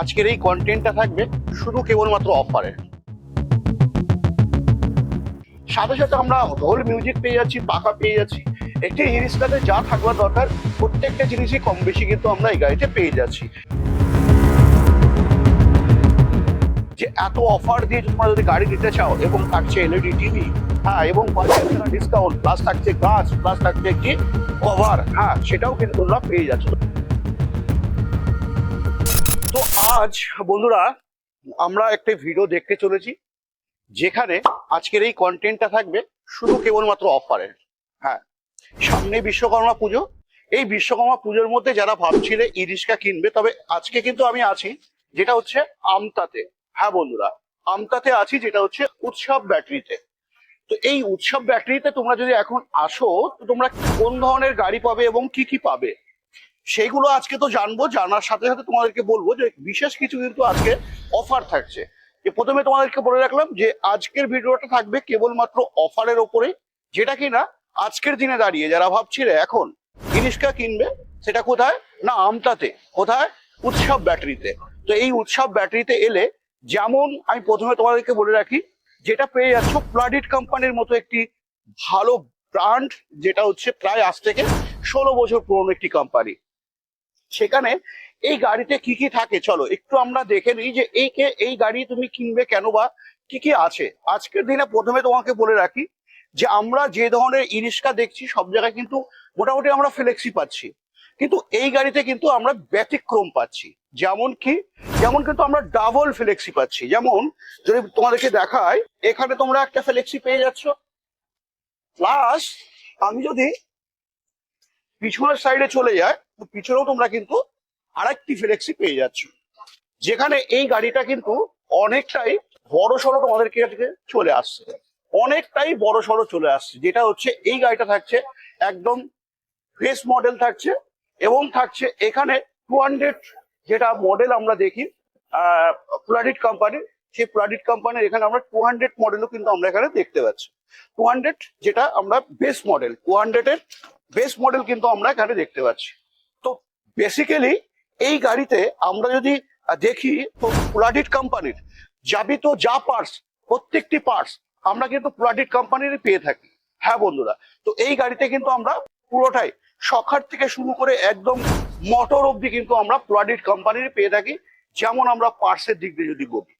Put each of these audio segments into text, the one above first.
আজকের এই কন্টেন্টটা থাকবে শুধু কেবলমাত্র অফারে সাথে সাথে আমরা হোল মিউজিক পেয়ে যাচ্ছি, পাকা পেয়ে যাচ্ছি। একটি ইরিস্টাতে যা থাকবার দরকার, প্রত্যেকটা জিনিসই কম বেশি কিন্তু আমরা এই গাড়িতে পেয়ে যাচ্ছি। যে এত অফার দিয়ে তোমরা যদি গাড়ি নিতে চাও, এবং থাকছে এলইডি টিভি হ্যাঁ এবং ডিসকাউন্ট প্লাস থাকছে গাছ প্লাস থাকছে একটি কভার হ্যাঁ সেটাও কিন্তু তোমরা পেয়ে যাচ্ছ। আজ বন্ধুরা, আমরা একটা ভিডিও দেখতে চলেছি, যেখানে আজকের এই কন্টেন্টটা থাকবে শুধু কেবলমাত্র অফারে হ্যাঁ সামনে বিশ্বকর্মা পুজো। এই বিশ্বকর্মা পুজোর মধ্যে যারা ভাবছিলে ই রিক্সা কিনবে, তবে আজকে কিন্তু আমি আছি, যেটা হচ্ছে আমতাতে। হ্যাঁ বন্ধুরা, আমতাতে আছি, যেটা হচ্ছে উৎসব ব্যাটারিতে তো এই উৎসব ব্যাটারিতে তোমরা যদি এখন আসো, তো তোমরা কোন ধরনের গাড়ি পাবে এবং কি কি পাবে? সেইগুলো আজকে তো জানব, জানার সাথে সাথে তোমাদেরকে বলব যে বিশেষ কিছু কিন্তু আজকে অফার থাকছে। যে প্রথমে তোমাদেরকে বলে রাখলাম যে আজকের ভিডিওটা থাকবে কেবলমাত্র অফারের ওপরে। যেটা কিনা আজকের দিনে দাঁড়িয়ে যারা ভাবছিলে এখন জিনিসটা কিনবে, সেটা কোথায়? না আমটাতে, কোথায়? উৎসব ব্যাটারিতে। তো এই উৎসব ব্যাটারিতে এলে যেমন আমি প্রথমে তোমাদেরকে বলে রাখি, যেটা পেয়ে যাচ্ছ প্লাডিট কোম্পানির মতো একটি ভালো ব্র্যান্ড যেটা হচ্ছে প্রায় আজ থেকে ষোলো বছর পুরনো একটি কোম্পানি সেখানে এই গাড়িতে কি কি থাকে? চলো, একটু আমরা দেখে নিই যে এই কে, এই গাড়ি তুমি কিনবে কেন বা কি কি আছে? আজকের দিনে প্রথমে তোমাকে বলে রাখি যে আমরা যে ধরনের ইরিস্কা দেখছি, সব জায়গায় কিন্তু মোটামুটি আমরা ফ্লেক্সি পাচ্ছি। কিন্তু এই গাড়িতে কিন্তু আমরা ব্যতিক্রম পাচ্ছি। যেমন কি? যেমন কিন্তু আমরা ডাবল ফ্লেক্সি পাচ্ছি। যেমন যদি তোমাদেরকে দেখায় এখানে তোমরা একটা ফ্লেক্সি পেয়ে যাচ্ছ। প্লাস আমি যদি পিছনের সাইডে চলে যায় পিছনেও তোমরা কিন্তু আরেকটি ফ্লেক্সি পেয়ে যাচ্ছ। যেখানে এই গাড়িটা কিন্তু অনেকটাই বড় সড়ো তোমাদের কাছে চলে আসছে। অনেকটাই বড় সড়ো চলে আসছে, যেটা হচ্ছে এই গাড়িটা থাকছে একদম ফেস মডেল থাকছে এবং থাকছে এখানে টু হান্ড্রেড যেটা মডেল আমরা দেখি প্লাডিট কোম্পানি সেই প্লাডিট কোম্পানির এখানে আমরা টু হান্ড্রেড মডেলও কিন্তু আমরা এখানে দেখতে পাচ্ছি। টু হান্ড্রেড যেটা আমরা বেস মডেল টু হান্ড্রেডের বেস্ট মডেল কিন্তু আমরা এখানে দেখতে পাচ্ছি। বেসিক্যালি এই গাড়িতে আমরা যদি দেখি প্লাডিট কোম্পানির যাবিত যা পার্টস প্রত্যেকটি পার্টস আমরা কিন্তু প্লাডিট কোম্পানির পেয়ে থাকি। হ্যাঁ বন্ধুরা, তো এই গাড়িতে কিন্তু আমরা পুরোটাই সখার থেকে শুরু করে একদম মোটর অব্দি কিন্তু আমরা প্লাডিট কোম্পানির পেয়ে থাকি, যেমন আমরা পার্টসের দিক দিয়ে যদি বলি।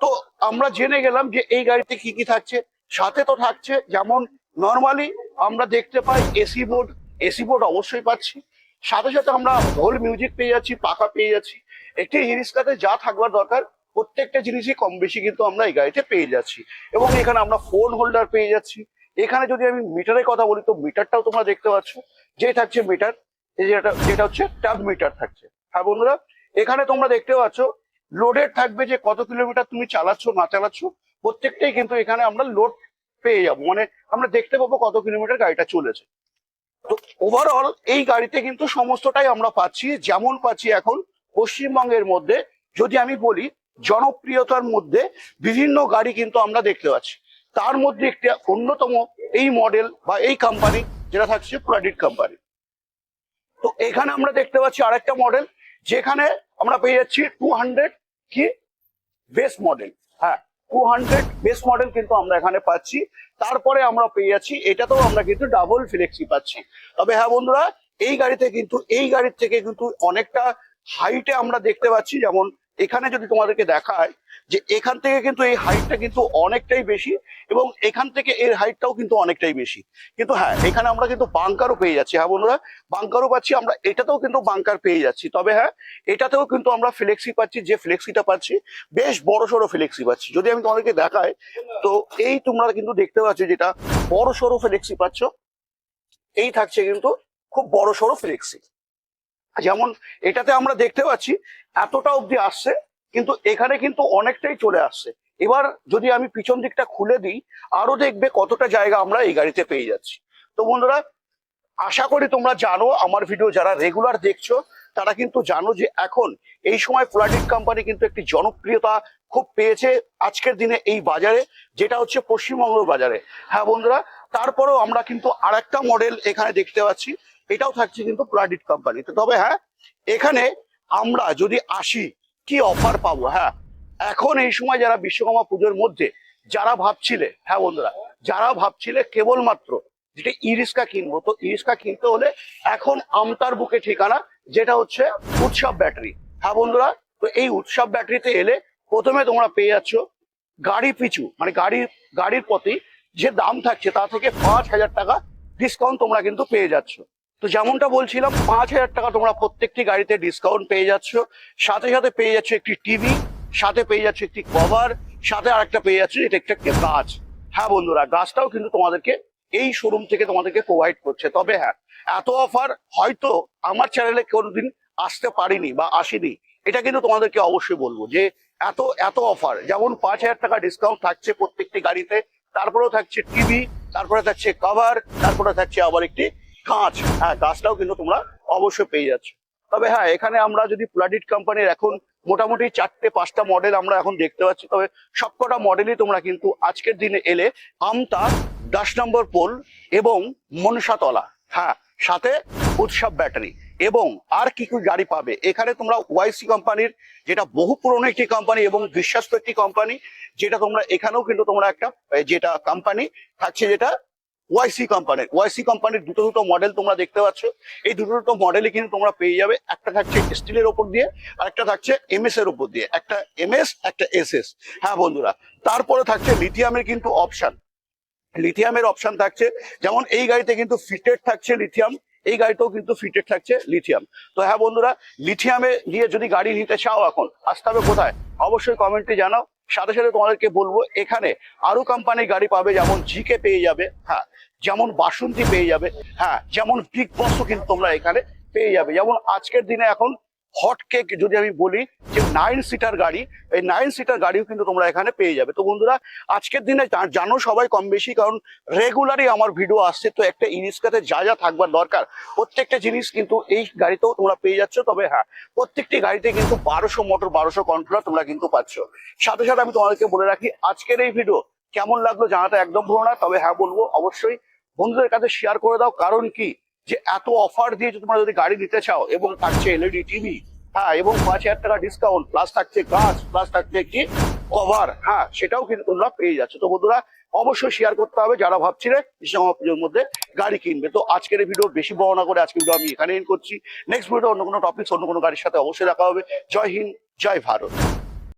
তো আমরা জেনে গেলাম যে এই গাড়িতে কি কি থাকছে, সাথে তো থাকছে, যেমন নর্মালি আমরা দেখতে পাই এসি বোর্ড এসি বোর্ড অবশ্যই পাচ্ছি। সাথে সাথে আমরা হোল মিউজিক পেয়ে যাচ্ছি পাকা পেয়ে যাচ্ছি। একটি হিরিস্কাতে যা থাকবার দরকার, প্রত্যেকটা জিনিসই কম বেশি কিন্তু আমরা এই গাড়িতে পেয়ে যাচ্ছি। এবং এখানে আমরা ফোন হোল্ডার পেয়ে যাচ্ছি। এখানে যদি আমি মিটারের কথা বলি, তো মিটারটাও তোমরা দেখতে পাচ্ছ। যে থাকছে মিটার যেটা হচ্ছে ট্যাব মিটার থাকছে। হ্যাঁ বন্ধুরা, এখানে তোমরা দেখতে পাচ্ছ লোডের থাকবে যে কত কিলোমিটার তুমি চালাচ্ছ, না চালাচ্ছ, প্রত্যেকটাই কিন্তু এখানে আমরা লোড পেয়ে যাব। মানে আমরা দেখতে পাবো কত কিলোমিটার গাড়িটা চলেছে। ওভারঅল এই গাড়িতে কিন্তু সমস্তটাই আমরা পাচ্ছি, যেমন পাচ্ছি এখন পশ্চিমবঙ্গের মধ্যে। যদি আমি বলি, জনপ্রিয়তার মধ্যে বিভিন্ন গাড়ি কিন্তু আমরা দেখতে পাচ্ছি। তার মধ্যে একটি অন্যতম এই মডেল বা এই কোম্পানি যেটা থাকছে প্রাডিট কোম্পানি তো এখানে আমরা দেখতে পাচ্ছি আরেকটা মডেল যেখানে আমরা পেয়ে যাচ্ছি টু হান্ড্রেড কি? বেস্ট মডেল হ্যাঁ টু হান্ড্রেড বেস মডেল কিন্তু আমরা এখানে পাচ্ছি। তারপরে আমরা পেয়ে যাচ্ছি, এটাতেও আমরা কিন্তু ডাবল ফ্লেক্সি পাচ্ছি। তবে হ্যাঁ বন্ধুরা, এই গাড়িতে কিন্তু, এই গাড়ির থেকে কিন্তু অনেকটা হাইটে আমরা দেখতে পাচ্ছি, যেমন এখানে যদি তোমাদেরকে দেখায় যে এখান থেকে কিন্তু এই হাইটটা কিন্তু অনেকটাই বেশি এবং এখান থেকে এর হাইটটাও কিন্তু অনেকটাই বেশি। কিন্তু হ্যাঁ এখানে আমরা কিন্তু বাংকারও পেয়ে যাচ্ছি হ্যাঁ বন্ধুরা? বাংকারও পাচ্ছি আমরা, এটাতেও কিন্তু বাংকার পেয়ে যাচ্ছি। তবে হ্যাঁ এটাতেও কিন্তু আমরা ফ্লেক্সি পাচ্ছি, যে ফ্লেক্সিটা পাচ্ছি, বেশ বড় সড়ো ফ্লেক্সি পাচ্ছি। যদি আমি তোমাদেরকে দেখাই, তো এই তোমরা কিন্তু দেখতে পাচ্ছ যেটা বড় সড়ো ফ্লেক্সি পাচ্ছ, এই থাকছে কিন্তু খুব বড় সড়ো ফ্লেক্সি যেমন এটাতে আমরা দেখতে পাচ্ছি এতটা অবধি আসছে, কিন্তু এখানে কিন্তু অনেকটাই চলে আসছে। এবার যদি আমি পিছন দিকটা খুলে দিই, আরও দেখবে কতটা জায়গা আমরা এই গাড়িতে পেয়ে যাচ্ছি। তো বন্ধুরা, আশা করি তোমরা জানো, আমার ভিডিও যারা রেগুলার দেখছ, তারা কিন্তু জানো যে এখন এই সময় প্লাডিট কোম্পানি কিন্তু একটি জনপ্রিয়তা খুব পেয়েছে আজকের দিনে এই বাজারে, যেটা হচ্ছে পশ্চিমবঙ্গ বাজারে। হ্যাঁ বন্ধুরা, তারপরেও আমরা কিন্তু আরেকটা মডেল এখানে দেখতে পাচ্ছি, এটাও থাকছে কিন্তু প্লাডিট কোম্পানিতে তবে হ্যাঁ এখানে আমরা যদি আসি, কি অফার পাবো? হ্যাঁ এখন এই সময় যারা বিশ্বকর্মা পুজোর মধ্যে, যারা ভাবছিলে হ্যাঁ বন্ধুরা, যারা ভাবছিলে কেবলমাত্র যেটা ই রিক্সা কিনবো, তো ই রিক্সা কিনতে হলে এখন আমতার বুকে ঠিকানা, যেটা হচ্ছে উৎসব ব্যাটারি। হ্যাঁ বন্ধুরা, তো এই উৎসব ব্যাটারিতে এলে প্রথমে তোমরা পেয়ে যাচ্ছ গাড়ি পিছু মানে গাড়ির গাড়ির প্রতি যে দাম থাকছে, তা থেকে পাঁচ হাজার টাকা ডিসকাউন্ট তোমরা কিন্তু পেয়ে যাচ্ছ। তো যেমনটা বলছিলাম, পাঁচ হাজার টাকা তোমরা প্রত্যেকটি গাড়িতে ডিসকাউন্ট পেয়ে যাচ্ছ। সাথে সাথে পেয়ে যাচ্ছ একটি টিভি সাথে পেয়ে যাচ্ছ একটি কভার সাথে আরেকটা পেয়ে যাচ্ছ এটা একটা গাছ। হ্যাঁ বন্ধুরা, গাছটাও কিন্তু তোমাদেরকে এই শোরুম থেকে তোমাদেরকে প্রোভাইড করছে। তবে হ্যাঁ এত অফার হয়তো আমার চ্যানেলে কোনোদিন আসতে পারিনি বা আসেনি। এটা কিন্তু তোমাদেরকে অবশ্যই বলব যে এত এত অফার যেমন পাঁচ হাজার টাকা ডিসকাউন্ট থাকছে প্রত্যেকটি গাড়িতে, তারপরেও থাকছে টিভি তারপরে থাকছে কভার তারপরে থাকছে আবার একটি কাঁচ হ্যাঁ গাছটাও কিন্তু তোমরা অবশ্যই পেয়ে যাচ্ছ। তবে হ্যাঁ এখানে আমরা যদি প্লাডিট কোম্পানির এখন মোটামুটি চারটে, পাঁচটা মডেল আমরা এখন দেখতে পাচ্ছি। তবে সবকটা মডেলই তোমরা কিন্তু আজকের দিনে এলে আমতা দশ নম্বর পোল এবং মনসাতলা হ্যাঁ সাথে উৎসব ব্যাটারি এবং আর কি কি গাড়ি পাবে। এখানে তোমরা ওয়াইসি কোম্পানির যেটা বহু পুরনো একটি কোম্পানি এবং বিশ্বস্ত একটি কোম্পানি যেটা তোমরা এখানেও কিন্তু তোমরা একটা যেটা কোম্পানি থাকছে যেটা ওয়াইসি কোম্পানির ওয়াইসি কোম্পানির দুটো দুটো মডেল তোমরা দেখতে পাচ্ছ। এই দুটো দুটো মডেলই কিন্তু তোমরা পেয়ে যাবে। একটা থাকছে স্টিলের ওপর দিয়ে, আর একটা থাকছে এমএস এর উপর দিয়ে। একটা এমএস একটা এসএস হ্যাঁ বন্ধুরা, তারপরে থাকছে লিথিয়ামের কিন্তু অপশন লিথিয়ামের অপশন থাকছে, যেমন এই গাড়িতে কিন্তু ফিটেড থাকছে লিথিয়াম এই গাড়িতেও কিন্তু ফিটেড থাকছে লিথিয়াম তো হ্যাঁ বন্ধুরা লিথিয়ামে নিয়ে যদি গাড়ি নিতে চাও এখন, আসতে হবে কোথায়? অবশ্যই কমেন্টে জানাও। সাথে সাথে তোমাদেরকে বলব, এখানে আরও কোম্পানির গাড়ি পাবে, যেমন জিকে পেয়ে যাবে হ্যাঁ যেমন বাসন্তী পেয়ে যাবে হ্যাঁ যেমন বিগ বসও কিন্তু তোমরা এখানে পেয়ে যাবে। যেমন আজকের দিনে এখন হট কেক যদি আমি বলি, যে নাইন সিটার গাড়ি, এই নাইন সিটার গাড়িও কিন্তু তোমরা এখানে পেয়ে যাবে। তো বন্ধুরা, আজকের দিনে জানো সবাই কম বেশি, কারণ রেগুলারই আমার ভিডিও আসছে, তো একটা ইরিস্কাতে যা যা থাকবার দরকার, প্রত্যেকটা জিনিস কিন্তু এই গাড়িতেও তোমরা পেয়ে যাচ্ছ। তবে হ্যাঁ প্রত্যেকটি গাড়িতে কিন্তু বারোশো মোটর বারোশো কন্ট্রোলার তোমরা কিন্তু পাচ্ছ। সাথে সাথে আমি তোমাদেরকে বলে রাখি, আজকের এই ভিডিও কেমন লাগল জানাতে একদম ভুলো না, তবে হ্যাঁ বলব, অবশ্যই বন্ধুদের কাছে শেয়ার করে দাও। কারণ কি? যে এত অফার দিয়ে তোমরা যদি গাড়ি নিতে চাও এবং থাকছে এলইডি টিভি হ্যাঁ এবং পাঁচ হাজার টাকা ডিসকাউন্ট প্লাস থাকছে গাছ প্লাস থাকছে একটি কভার হ্যাঁ সেটাও কিন্তু তোমরা পেয়ে যাচ্ছ। তো বন্ধুরা, অবশ্যই শেয়ার করতে হবে যারা ভাবছিলে বিশ্বকর্মা পুজোর মধ্যে গাড়ি কিনবে। তো আজকের ভিডিও বেশি বর্ণনা করে আজকে ভিডিও আমি এখানে করছি। নেক্সট ভিডিও অন্য কোনো টপিক অন্য কোনো গাড়ির সাথে অবশ্যই দেখা হবে। জয় হিন্দ, জয় ভারত।